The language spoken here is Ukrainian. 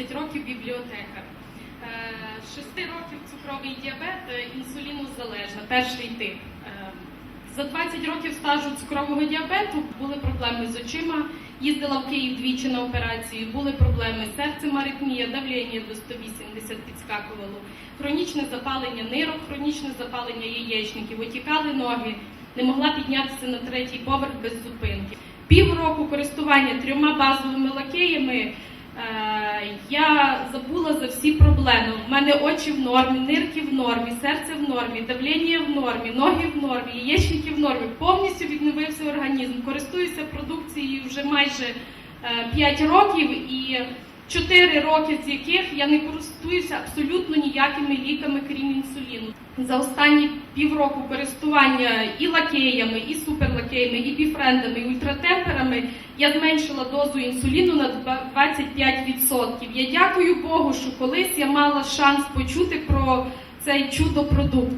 30 років бібліотекар. Е, 6 років цукровий діабет, е, інсулінозалежна, перший тип. Е, За 20 років стажу цукрового діабету були проблеми з очима. Їздила в Київ двічі на операцію, були проблеми з серцем, аритмія, давлення до 180 підскакувало, хронічне запалення нирок, хронічне запалення яєчників, отікали ноги, не могла піднятися на третій поверх без зупинки. Півроку користування трьома базовими лакеями. Е, Я забула за всі проблеми. У мене очі в нормі, нирки в нормі, серце в нормі, давлення в нормі, ноги в нормі, яєчники в нормі. Повністю відновився організм. Користуюся продукцією вже майже 5 років і 4 роки з яких я не користуюся абсолютно ніякими ліками, крім інсуліну. За останні півроку користування і лакеями, і суперлакеями, і біфрендами, і ультратемперами я зменшила дозу інсуліну на 25%. Я дякую Богу, що колись я мала шанс почути про цей чудо-продукт.